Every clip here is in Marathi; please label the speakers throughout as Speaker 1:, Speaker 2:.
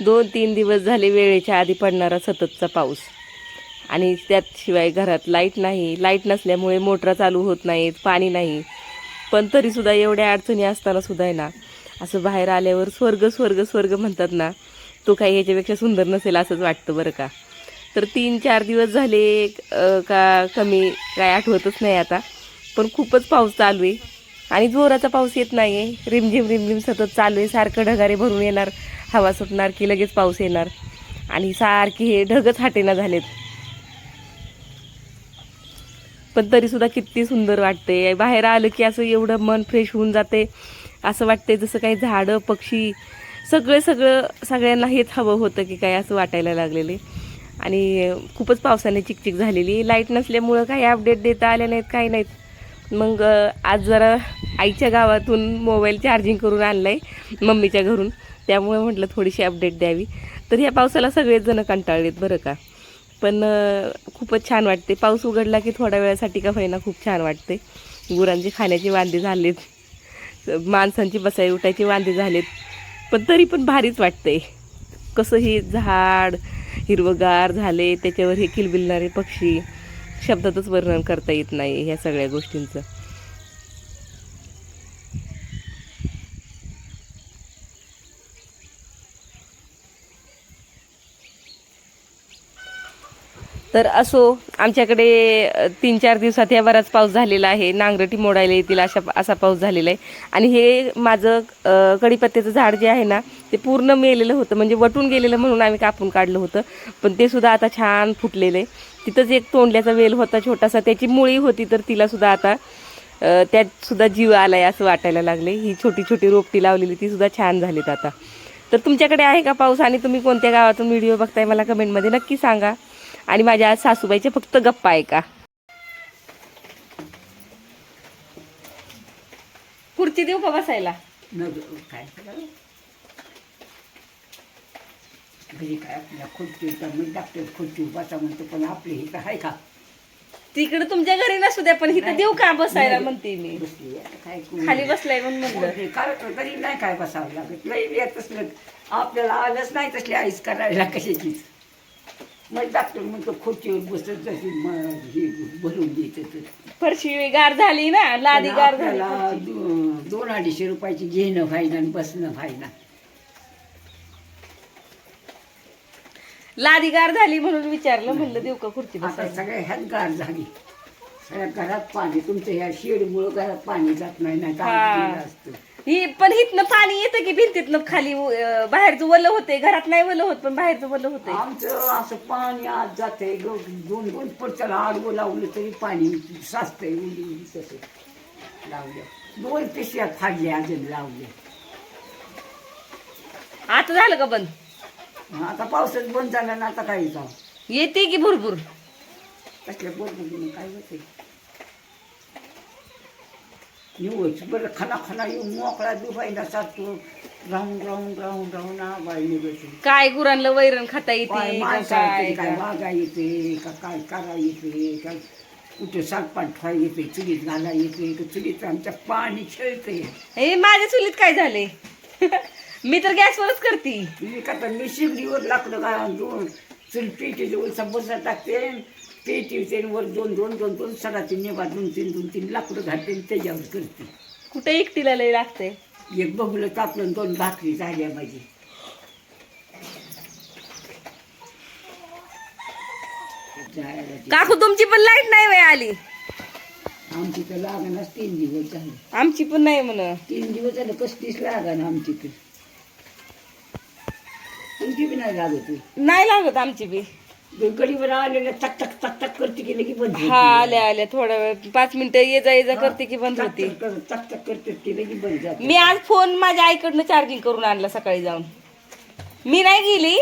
Speaker 1: दोन तीन दिवस झाले वेळेच्या आधी पडणारा सततचा पाऊस. आणि त्याशिवाय घरात लाइट नाही. लाइट नसल्यामुळे मोटरा चालू होत नाहीत पाणी नाही. पण तरीसुद्धा एवढ्या अडचणी असताना सुद्धा आहे ना असं बाहेर आल्यावर स्वर्ग स्वर्ग स्वर्ग म्हणतात ना तो काही ह्याच्यापेक्षा सुंदर नसेल असंच वाटतं बरं का. तर तीन चार दिवस झाले का कमी काय आठवतच नाही आता. पण खूपच पाऊस चालू आहे. आणि जोराचा पाऊस येत नाही आहे रिमझिम रिमझिम सतत चालू आहे. सारखं ढगारे भरून येणार. हवा सुटणार की लगेच पाऊस येणार. आणि सारखे हे ढगच हाटेना झालेत. पण तरीसुद्धा किती सुंदर वाटते बाहेर आलं की असं एवढं मन फ्रेश होऊन जाते असं वाटते जसं काही झाडं पक्षी सगळे सगळं सगळ्यांना हेच हवं होतं की काय असं वाटायला लागलेले आणि खूपच पावसाने चिकचिक झालेली लाइट नसल्यामुळं काही अपडेट देता आल्या नाहीत काही नाहीत. मग आज जरा आईच्या गावातून मोबाईल चार्जिंग करून आणलं आहे मम्मीच्या घरून. त्यामुळे म्हटलं थोडीशी अपडेट द्यावी. तर ह्या पावसाला सगळेच जण कंटाळलेत बरं का. पण खूपच छान वाटते. पाऊस उघडला की थोड्या वेळासाठी का होईना खूप छान वाटते. गुरांची खाण्याची वांदे झालेत. माणसांची बसाई उठायची वांदे झालेत. पण तरी पण भारीच वाटते कसं हे झाड हिरवगार झाले त्याच्यावर हे किलबिलणारे पक्षी शब्दातच वर्णन करता येत नाही ह्या सगळ्या गोष्टींचं. तर असो आमच्याकडे तीन चार दिवसात या बराच पाऊस झालेला आहे. नांगरटी मोडायला येतील अशा असा पाऊस झालेला आहे. आणि हे माझं कडीपत्त्याचं कढीपत्त्याचं झाड जे आहे ना ते पूर्ण मेलेलं होतं. म्हणजे वटून गेलेलं म्हणून आम्ही कापून काढलं होतं. पण ते सुद्धा आता छान फुटलेलं. आहे तिथंच एक तोंडल्याचा वेल होता छोटासा. त्याची मुळी होती तर तिला सुद्धा आता त्यात सुद्धा जीव आलाय असं वाटायला लागले ही छोटी छोटी रोपटी लावलेली ती सुद्धा छान झालीत आता. तर तुमच्याकडे आहे का पाऊस? आणि तुम्ही कोणत्या गावातून व्हिडिओ बघताय मला कमेंटमध्ये नक्की सांगा. आणि माझ्या आज सासूबाईचे फक्त गप्पा आहे का खुर्ची देऊ का बसायला?
Speaker 2: काय घरी काय आपल्या खुर्ची मी डॉक्टर खुर्ची बसा म्हणतो पण आपली ही आहे का?
Speaker 1: तिकडे तुमच्या घरी नसू द्या पण इथं देऊ का बसायला म्हणते मी?
Speaker 2: बसली आता काय करू?
Speaker 1: खाली बसलाय म्हणून म्हणलं.
Speaker 2: हे काय तरी नाही काय बसावं लागत लई येत असलं आपल्याला आलंच नाही तसली आईस करायला कशाचीच मग डॉक्टर म्हणतो खुर्चीवर बसत जशी म- हे भरून देते तर.
Speaker 1: फरशी गार झाली ना लादी गार झाली
Speaker 2: आपल्याला दो- दोन अडीचशे रुपयाची घेणं व्हायना आणि बसणं व्हायना
Speaker 1: लादी गार झाली म्हणून विचारलं म्हणलं देऊ का खुर्ची
Speaker 2: आता
Speaker 1: बसायला?
Speaker 2: सगळ्या ह्यात गार झाली. सगळ्या घरात पाणी तुमच्या ह्या शेडमुळं घरात पाणी जात नाही नाही
Speaker 1: हा.
Speaker 2: असतं.
Speaker 1: ही पण हिथनं पाणी येतं की भिंतीतनं खाली अं, बाहेरचं वलं होते घरात नाही वलं होत पण बाहेरचं वलं होते
Speaker 2: आमचं असं पाणी आत जाते दोन दोन पडच्याला आडवं लावलं तरी पाणी साचतंय उली उली तसं. लावलं. दोन पिशव्या फाडल्या अजून लावले
Speaker 1: आता झालं का बंद?
Speaker 2: आता पावसात बंद झाला ना आता काय जाऊ
Speaker 1: येते की भरपूर?
Speaker 2: कसल्या बरोबर काय होते निवच बरं खाना खाना येऊन मोकळा दुखायला सारतो राहून राहून राहून राहून आबाळ निघत.
Speaker 1: काय गुरांना वैरण खाता येते का काय?
Speaker 2: वागा येते का काय करा येते का कुठे सातपाट ठेवा येते चुलीत घाला येते का चुलीत आमच्या पाणी खेळते
Speaker 1: हे माझ्या चुलीत काय झाले? मी तर गॅसवरच करते.
Speaker 2: मी का तर मी शिगडीवर लाकडं का दोन चुल पेटीचे उलसा बसा टाकते. पेटी वर दोन दोन दोन दोन सडाचे नेबा दोन तीन दोन तीन लाकडं घालते आणि त्याच्यावर करते.
Speaker 1: कुठे एकटीला लय लागते?
Speaker 2: एक बघलं आणि दोन भाकरी झाल्या माझी. जायला.
Speaker 1: काकू तुमची पण लाइट नाही वेळ आली.
Speaker 2: आमची तर लागणार तीन दिवस झाले.
Speaker 1: आमची पण नाही म्हण.
Speaker 2: तीन दिवस झालं कसलीच लागणार आमची तर. बी नाही लागत.
Speaker 1: नाही लागत आमची बी.
Speaker 2: गडीवर आलेल्या टक टक टक टक करते की लगी बंद.
Speaker 1: हा आल्या आल्या थोडा वेळ पाच मिनिटं ये जा ये जा करते की बंद होती.
Speaker 2: टक टक करते की लगी बंद जाते.
Speaker 1: मी आज फोन माझ्या आईकडनं चार्जिंग करून आणला सकाळी जाऊन. मी नाही गेली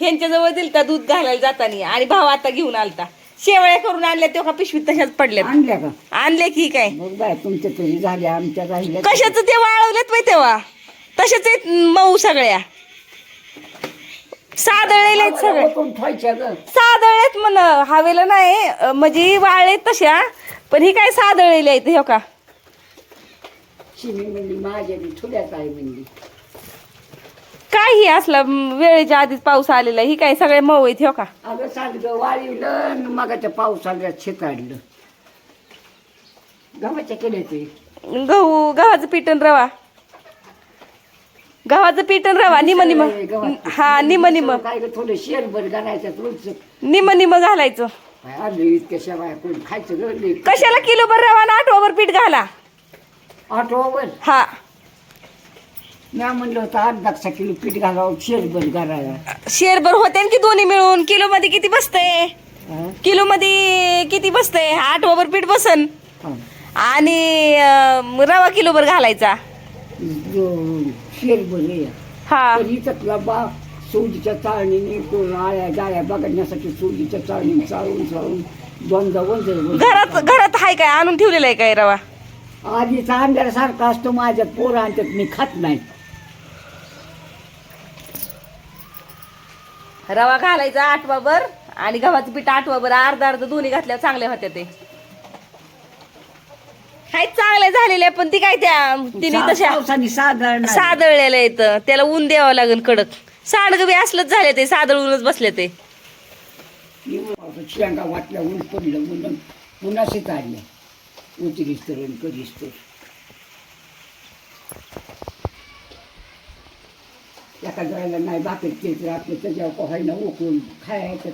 Speaker 1: ह्यांच्या जवळ दिलता दूध घालायला जाताना आणि भाव आता घेऊन आलता. शेवळ्या करून आणल्या तेव्हा पिशवीत तशाच पडल्यात.
Speaker 2: आणल्या का?
Speaker 1: आणले की काय?
Speaker 2: मग बाय तुमच्या तरी झाल्या आमच्या राहिल्या.
Speaker 1: कशाच ते वाळवलेत माहिती तेव्हा? तशाच आहेत मऊ सगळ्या. सादळलेले आहेत सगळे.
Speaker 2: ठेवायच्या ग.
Speaker 1: सादळेत म्हण हवेला नाही अं, म्हणजे वाळलेत तशा पण ही काय सादळलेली आहेत हो का?
Speaker 2: शिमी म्हणली माझ्या बी थोड्याच आहे म्हणली.
Speaker 1: काय ही असला म, वेळेच्या आधीच पाऊस आलेला ही काय सगळे मऊ आहेत हो का?
Speaker 2: अगं सांगतो वाळीवलं मगाच्या शेताडलं गव्हाच्या केले ते.
Speaker 1: गहू गव्हाचं पीठ आणि रवा. गव्हाचं पीठ रवा निम निम. हा निम निम.
Speaker 2: काय गं थोडं शेरभर घालायचं रोजचं
Speaker 1: निम निम घालायचं.
Speaker 2: काय आलं इतक्या शेवाय कोण? खायचं गं
Speaker 1: कशाला किलो भर रवा आणि आठवाभर पीठ घाला?
Speaker 2: आठवावर
Speaker 1: हा.
Speaker 2: मी म्हणलं होतं आठ दहा किलो पीठ घालावं शेरभर घालायला
Speaker 1: शेरभर होते ना की दोन्ही मिळून? किलो मध्ये किती बसतंय?
Speaker 2: हा?
Speaker 1: किलो मध्ये किती बसतंय? आठवाभर पीठ बसन.
Speaker 2: हा.
Speaker 1: आणि अं, रवा किलोभर घालायचा.
Speaker 2: आहे
Speaker 1: हा।
Speaker 2: तर इथला बा सोजीच्या चाळणीने कोण आळ्या जाळ्या बघण्यासाठी सोजीच्या चाळणी चाळून चाळून दोनदा वंजर
Speaker 1: घरात घरात हाय काय आणून ठेवलेला आहे काय रवा?
Speaker 2: आधीचा अंड्यासारखा असतो माझ्यात पोरं आणतात मी खात नाही.
Speaker 1: रवा घालायचा आठवाभर आणि गव्हाचं पीठ आठवाभर अर्धा अर्ध दोन्ही घातल्यावर चांगले होत्या ते. हाय चांगले झालेले पण ती काय त्या तिने तशा सादळलेलं येतं त्याला ऊन द्यावं लागेल कडक. सांडग बी असलंच झाले ते सादळूनच बसले ते.
Speaker 2: शेंगा वाटल्या ऊन पडलं पुन्हा उतरीस तर कधीच तर एका वेळेला नाही तेच त्याच्यावर पोहायला उकळून खायचं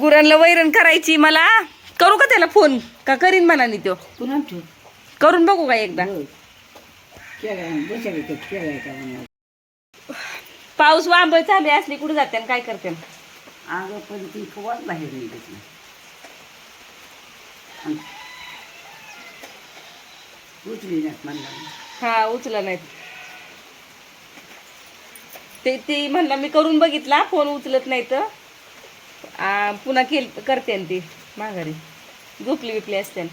Speaker 1: गुरांना वैरण करायची मला. करू का त्याला फोन? का करीन म्हणा तो?
Speaker 2: पुन्हा ठेव.
Speaker 1: करून बघू का एकदा?
Speaker 2: का म्हणून.
Speaker 1: पाऊस वांबळ चालू असली कुठे जाते आणि काय करते?
Speaker 2: अगं पण ती कवाच बाहेर निघत नाही. आणि उचली नाहीत म्हणलं
Speaker 1: हा उचला नाहीत. ते ती म्हणला मी करून बघितला फोन उचलत नाही तर आ, पुन्हा केल करते न ती. माघारी. झोपली बिपली असते न.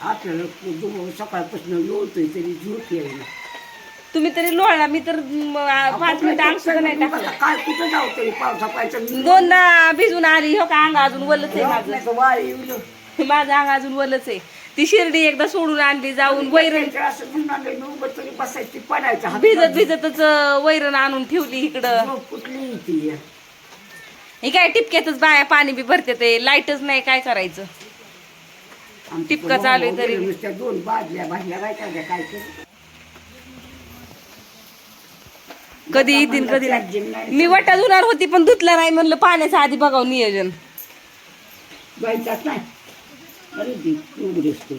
Speaker 2: आपल्याला सकाळपासून लोळतोय तरी झोप येईल
Speaker 1: तुम्ही तरी लोळला मी तर म, आ, पाच मिनिटं अंग सुद्धा नाही टाकलं.
Speaker 2: काय कुठं जाऊ तरी पावसा पायचं
Speaker 1: दोनदा भिजून आली हो का? अंग अजून वलच आहे माझं.
Speaker 2: वाळी
Speaker 1: माझं अंग अजून वलच आहे. ती शिर्डी एकदा सोडून आणली जाऊन वैरण
Speaker 2: असं म्हणून मी उभं तरी बसायची पडायचं
Speaker 1: भिजत भिजतच अं, वैरण आणून ठेवली इकडं.
Speaker 2: कुठली ती?
Speaker 1: हे काय टिपक्यातच बाया पाणी बी भरते ते लाईटच नाही काय करायचं? टिपका चालू आहे तरी.
Speaker 2: नुसत्या दोन बाजल्या भाजल्या काय
Speaker 1: कधी येतील कधी नाही. मी वटा धुणार होती पण धुतला नाही म्हणलं पाण्याचं आधी बघावं नियोजन.
Speaker 2: जायचाच नाही. अरे ती उघड असतो.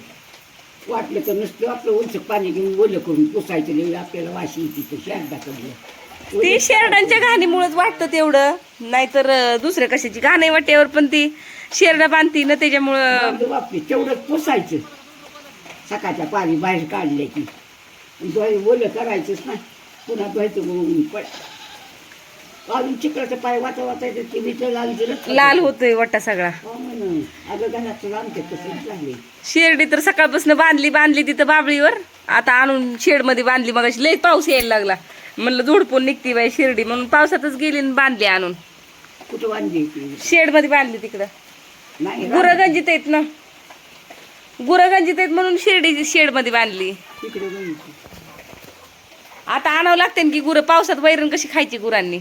Speaker 2: वाटलं तर नुसतं आपलं उंच पाणी घेऊन ओलं करून पुसायचं आपल्याला वाशी येते तर कडलं
Speaker 1: ती शेरडांच्या घाणीमुळेच वाटतं तेवढं. नाहीतर दुसऱ्या कशाची घाणे वाट्यावर पण ती. शेरडा बांधती ना त्याच्यामुळं.
Speaker 2: बापरे तेवढंच पुसायचं. सकाळच्या पाणी बाहेर काढले की. डोळे ओलं करायचंच नाही पुन्हा धुवायचं पड. अजून चिकलाचं पाय वाचा वाचायचं ते विचार लाल
Speaker 1: लाल होतोय वटा सगळा.
Speaker 2: हो म्हणून. अगं घराचं लांबते तसंच झाले
Speaker 1: शेरडी तर सकाळपासून बांधली बांधली तिथं बाबळीवर. आता आणून शेडमध्ये बांधली मग लय पाऊस यायला लागला. म्हणलं झोडपून निघती बाई शिर्डी म्हणून पावसातच गेली आणि बांधली आणून.
Speaker 2: कुठं वांदी ती?
Speaker 1: शेडमध्ये बांधली तिकडं.
Speaker 2: नाही
Speaker 1: गुरगंजीत आहेत ना. गुरगंजीत आहेत म्हणून शिर्डी शेडमध्ये बांधली.
Speaker 2: तिकडे जायची
Speaker 1: आता आणावं लागते ना की गुरं पावसात वैरण कशी खायची गुरांनी?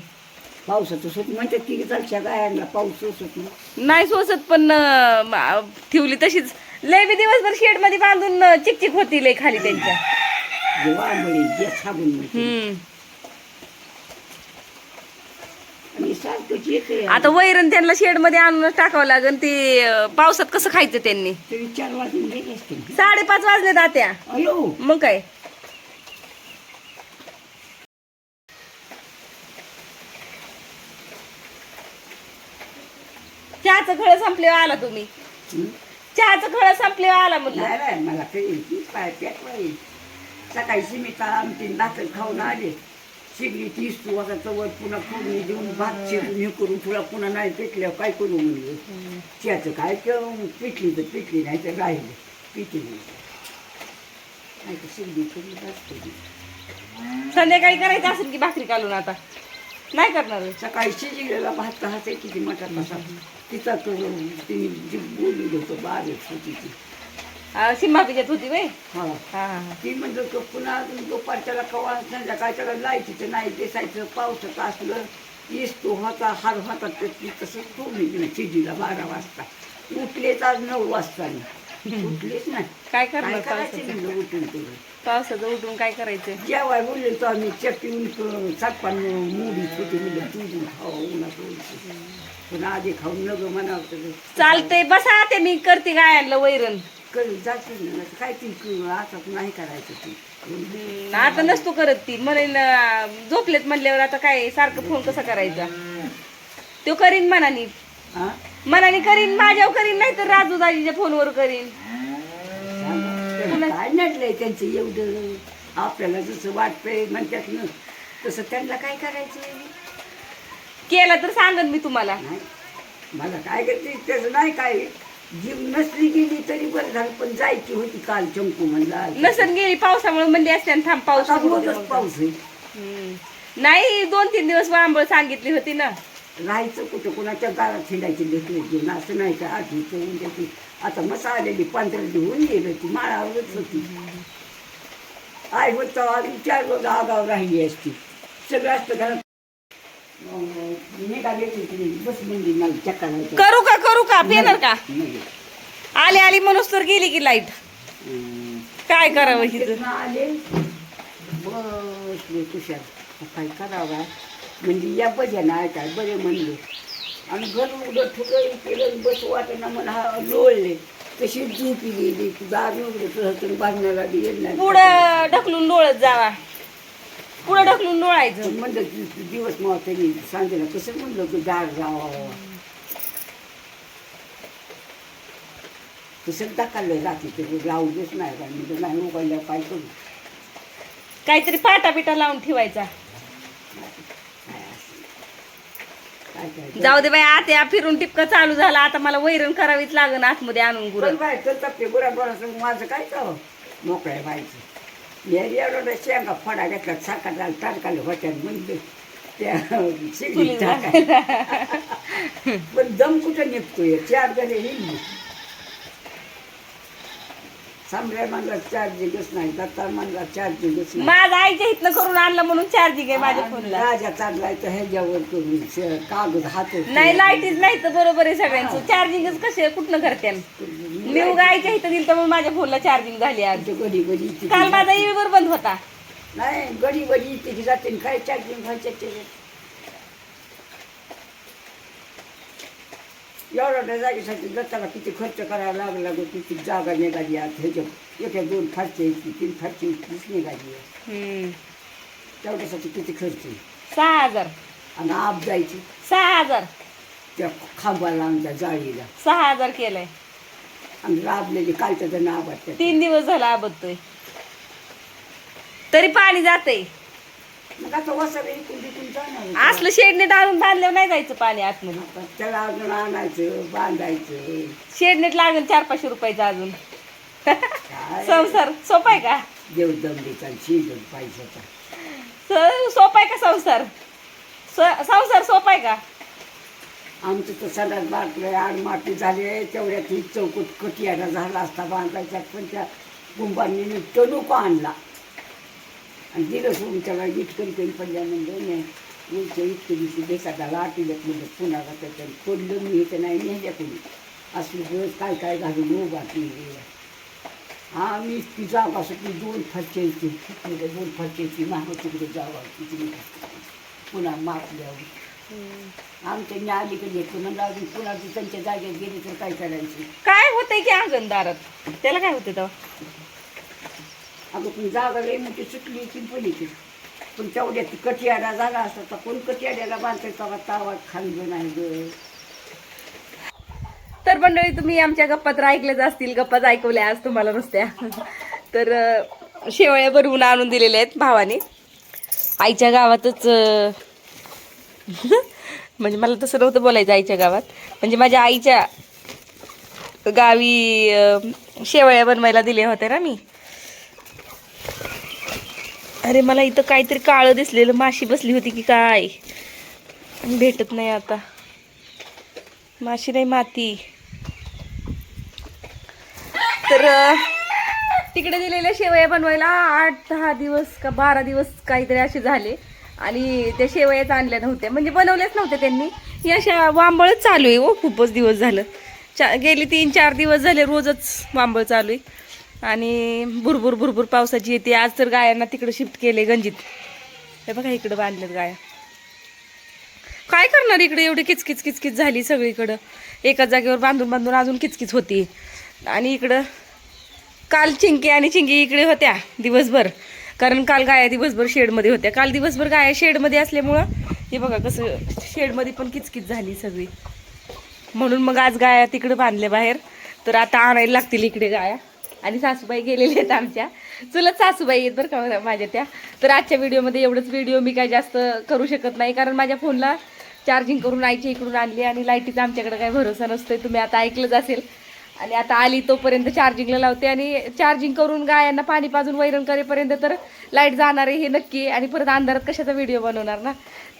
Speaker 2: पावसाचं सुट म्हणतात की चालच्या गायांना पाऊस सोसत नाही.
Speaker 1: सोसत पण अं, ठेवली तशीच. लय बी दिवसभर शेडमध्ये बांधून अं, चिकचिक होती लय खाली त्यांच्या.
Speaker 2: जेव्हा आंबळी जे साबून म्हणते.
Speaker 1: हम्म
Speaker 2: आणि सारखंच येते
Speaker 1: आता वैरण त्यांना शेडमध्ये आणूनच टाकावं लागेल ते पावसात कसं खायचं त्यांनी? साडेपाच वाजले दात्या मग काय? चहाचं खळ संपल्यावर आला तुम्ही? चहाचं खळ संपल्यावर आला
Speaker 2: मला काही तीच पाय पेटवाई सकाळी सिमिता आमची दाखल खाऊन आले. शिगली तीस तू आता चवळ पुन्हा फोडणी देऊन भात शिरून हे करून तुला पुन्हा नाही पेटल्यावर काय करू म्हणलं? त्याचं काय पिटली तर पिटली नाही तर राहिली. पिटली. नाही तर शिगली करून
Speaker 1: संध्याकाळी करायचं असेल की भाकरी कालून आता? नाही करणार.
Speaker 2: सकाळी शिजलेला भात कहाचे किती मटात असा तिचा तो तिने जी बोलली होतं बारीक होती ती.
Speaker 1: आ, शिम्मापीच्यात होती
Speaker 2: हा
Speaker 1: हा. हा.
Speaker 2: ती म्हणजे तो पुन्हा दुपारच्याला कवा संध्याकाळच्याला लाईटीचं नाही दिसायचं पावसाचं असलं इसतो होता हार होता तर ती तसंच ठेवली तिने चिडीला बारा वाजता. उठलेच आज नऊ वाजता उठलेच नाही
Speaker 1: काय
Speaker 2: काय
Speaker 1: करणार
Speaker 2: करायचं
Speaker 1: पावसाचं?
Speaker 2: म्हणलं उठून तुला
Speaker 1: पावसाचं उठून काय करायचं?
Speaker 2: जेवाय बोलले तर आम्ही चटून सातपान मुडीत होती म्हणजे तुझून खाऊ उन्हात पण आधी खाऊन नग म्हणावं
Speaker 1: चालतंय बसा ते मी करते गायांना वैरण.
Speaker 2: कधी जाते ना काय ती क- आता नाही करायचं ती.
Speaker 1: आता नसतो करत ती. म्हणेन अं, झोपलेत म्हणल्यावर आता काय सारखं फोन कसा करायचा? तो करीन मनानी.
Speaker 2: हा?
Speaker 1: मनाने करीन माझ्यावर करीन नाही तर राजू दाजीच्या फोनवर करीन.
Speaker 2: सांगा. काय नडलंय त्यांचं एवढं? आपल्याला जसं वाटतंय म्हणतात ना तसं त्यांना काय करायचं
Speaker 1: केलं तर सांगन मी तुम्हाला.
Speaker 2: नाही. मला काय करते त्याचं नाही काय. जीव नसली गेली तरी बरं झालं पण जायची होती काल चंकू म्हणला.
Speaker 1: नसन गेली पावसामुळे म्हणली असते आणि थांब पाऊस
Speaker 2: आता रोजच. पाऊस आहे.
Speaker 1: हम्म. नाही दोन तीन दिवस आंबळ सांगितली होती ना.
Speaker 2: राहायचं कुठं कुणाच्या दारात हिंडायची लेकरं घेऊन असं नाही का आठवीचं उद्याची आता मसा आलेली पंधरा होऊन गेली होती माळावरच होती. आई होत चार रोज आगाव राहिली असती. सगळं असतं घरात अं, निघाली होती बस म्हणजे नाही चक्कर
Speaker 1: करू का करू का? पेणार का? आली आली म्हणूस तर गेली की
Speaker 2: लाइट.
Speaker 1: काय करावं
Speaker 2: तिथनं आले. बसले तुषार काय करावा? म्हणजे या भजन ऐकाय बरे म्हणले. आणि घर उघडं ठुकं केलं बस वाटेना मला हा लोळले. तशी झोपी गेली. दार उघडत होतं बांधण्याला
Speaker 1: पुढं ढकलून डोळत जावा. पुढं ढकलून डोळायचं.
Speaker 2: म्हणलं दिवस मग त्यांनी सांगितलं कसं म्हणलं की दार जावं. तसं दाखवलं रात्री ते लावूच नाही का म्हणजे नाही उघडल्यावर काय करू?
Speaker 1: काहीतरी पाटा बिटा लावून ठेवायचा.
Speaker 2: काय. काय
Speaker 1: जाऊ दे बाई आता फिरून टिपका चालू झाला. आता मला वैरण करावीच लागन आतमध्ये आणून गुरं.
Speaker 2: बाय तर ते गुरागुराचं माझं काय का मोकळ्या व्हायचं मी एवढा शेंगा फडा घेतला साखर टाकायला होत्या म्हणजे त्या शिगडी
Speaker 1: चुलीवर.
Speaker 2: टाकाय पण दम कुठं निघतोय? चार जणे हिंदी सांबऱ्या म्हणला चार्जिंगच नाही दत्ता म्हणला चार्जिंगच नाही.
Speaker 1: माझा आईच्या हितनं करून आणलं म्हणून चार्जिंग आहे माझ्या फोनला.
Speaker 2: राजा चाललाय तर ह्याच्यावर करून श- कागद हात
Speaker 1: नाही लाईटीच नाही तर बरोबर आहे सगळ्यांचं. चार्जिंगच कसे कुठनं करते मी उगा आईच्या हिथं दिलं तर मग माझ्या फोनला चार्जिंग झाली आज.
Speaker 2: गडी गडी इथे
Speaker 1: काल माझा ईवीवर बंद होता.
Speaker 2: नाही गडी गडी इथे जाते आणि काय चार्जिंग व्हायच्या त्याच्यात एवढ्या जागेसाठी दत्ताला किती खर्च करावा लागला लागतो किती जागा निघाली आज. ह्याच्यात एका दोन फारचे तीन फारचे तीच निघाली आहे.
Speaker 1: हम्म.
Speaker 2: तेवढ्यासाठी किती खर्च आहे.
Speaker 1: सहा हजार.
Speaker 2: आणि आप जायची.
Speaker 1: सहा हजार.
Speaker 2: त्या खांबाला आमच्या जाळीला.
Speaker 1: सहा हजार केलंय.
Speaker 2: आणि राबलेली कालच्या जण आबाद
Speaker 1: तीन दिवस झाला आबदतोय तरी पाणी जातंय.
Speaker 2: मग आता वसावे इकून तिकून जाणार
Speaker 1: असलं शेडने डाळून बांधल्यावर नाही जायचं पाणी आतमध्ये.
Speaker 2: आता त्याला अजून आणायचं बांधायचं.
Speaker 1: शेडनेट लागेल चार पाचशे रुपयाचं अजून. संसार सोपा आहे का?
Speaker 2: देव दमडीचा शिजन पाहिजे
Speaker 1: सोपा आहे का संसार? स- संसार सोपा आहे का?
Speaker 2: आमचं तर सदात बाटलं आड माती झाली तेवढ्यात ही चौकट कटियाला झाला असता बांधायचा पण त्या कुंभांनी नको आणला. आणि दिलं सोडून त्याला इटकन करी पडल्या म्हणजे नाही उलच्या इतकं दिवशी देखाचा लाटील्यात म्हणलं पुन्हा त्याच्या पडलं मी इथं नाही नेल्या कोणी. असली दिवस काय काय घालून उभारली गेल्या हा मी ती जागा सुटली दोन फरच्याची दोन फरच्याची मागं तिकडे जागा तिकडे. पुन्हा मापल्यावर आमच्या न्यायालीकडे येतो. म्हणलं अजून पुन्हा ती त्यांच्या जागेत गेली तर काय करायचं?
Speaker 1: काय होतंय की अंगण दारात? त्याला काय होतं तेव्हा?
Speaker 2: अगं पण जागा लई मोठी सुटली की पलीकडे पण तेवढ्यात कटियाडा झाला असता तर कोण कटियाड्याला बांधते तेव्हा तावा खाल्लं नाही ग.
Speaker 1: तर मंडळी तुम्ही आमच्या गप्पा तर ऐकल्याच असतील. गप्पाच ऐकवल्या आज तुम्हाला नुसत्या. तर अं, शेवळ्या बनवून आणून दिलेल्या आहेत भावाने. आईच्या गावातच अं, म्हणजे मला तसं नव्हतं बोलायचं आईच्या गावात. म्हणजे माझ्या आईच्या गावी शेवळ्या बनवायला दिल्या होत्या ना मी. अरे मला इथं काहीतरी काळं दिसलेलं माशी बसली होती की काय? भेटत नाही आता. माशी नाही माती. तर तिकडे दिलेल्या शेवया बनवायला आठ दहा दिवस का बारा दिवस काहीतरी असे झाले. आणि त्या शेवयाच आणल्या नव्हत्या म्हणजे बनवल्याच नव्हत्या त्यांनी. ही अशा वांबळच चालू आहे हो खूपच दिवस झालं. चा गेली तीन चार दिवस झाले रोजच वांबळ चालू आहे. आणि भुरभुर भुरभुर पावसाची येते. आज तर गायांना तिकडे शिफ्ट केले गंजीत. हे बघा इकडं बांधलेत गाया. काय करणार इकडे? एवढी किचकिच किचकिच झाली सगळीकडं. एका जागेवर बांधून बांधून अजून किचकिच होती. आणि इकडं काल चिंकी आणि चिंकी इकडे होत्या दिवसभर. कारण काल गाया दिवसभर शेडमध्ये होत्या. काल दिवसभर गाया शेडमध्ये असल्यामुळं हे बघा कसं शेडमध्ये पण किचकिच झाली सगळी. म्हणून मग आज गाया तिकडे बांधल्या बाहेर. तर आता आणायला लागतील इकडे गाया. आणि सासूबाई गेलेल्या आहेत आमच्या. चुलत सासूबाई आहेत बरं का माझ्या त्या. तर आजच्या व्हिडिओमध्ये एवढंच. व्हिडिओ मी काय जास्त करू शकत नाही कारण माझ्या फोनला चार्जिंग करून आईच्या इकडून आणली आणि लाईटीचा आमच्याकडे काही भरोसा नसतोय. तुम्ही आता ऐकलंच असेल. आणि आता आली तोपर्यंत चार्जिंगला लावते आणि चार्जिंग करून गायांना पाणी पाजून वैरण करेपर्यंत तर लाइट जाणार आहे हे नक्की. आणि परत अंधारात कशाचा व्हिडिओ बनवणार ना?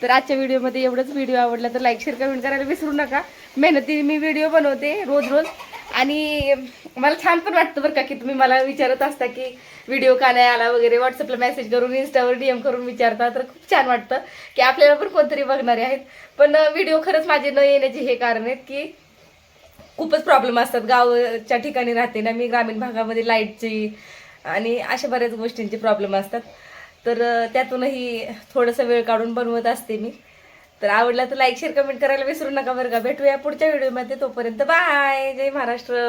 Speaker 1: तर आजच्या व्हिडिओमध्ये एवढंच व्हिडिओ आवडला तर लाईक शेअर कमेंट करायला विसरू नका. मेहनतीने मी व्हिडिओ बनवते रोज रोज. आणि मला छान पण वाटतं बरं का की तुम्ही मला विचारत असता की व्हिडिओ का नाही आला वगैरे. व्हॉट्सअपला मेसेज करून इंस्टावर डीएम करून विचारता तर खूप छान वाटतं की आपल्याला पण कोणतरी बघणारे आहेत. पण व्हिडिओ खरंच माझे न येण्याचे हे कारण आहेत की खूपच प्रॉब्लेम असतात. गावच्या ठिकाणी राहते ना मी ग्रामीण भागामध्ये लाईटची आणि अशा बऱ्याच गोष्टींचे प्रॉब्लेम असतात. तर त्यातूनही थोडंसं वेळ काढून बनवत असते मी. तर आवडला तर लाईक शेअर कमेंट करायला विसरू नका बरं का. भेटूया पुढच्या व्हिडिओमध्ये तोपर्यंत बाय जय महाराष्ट्र.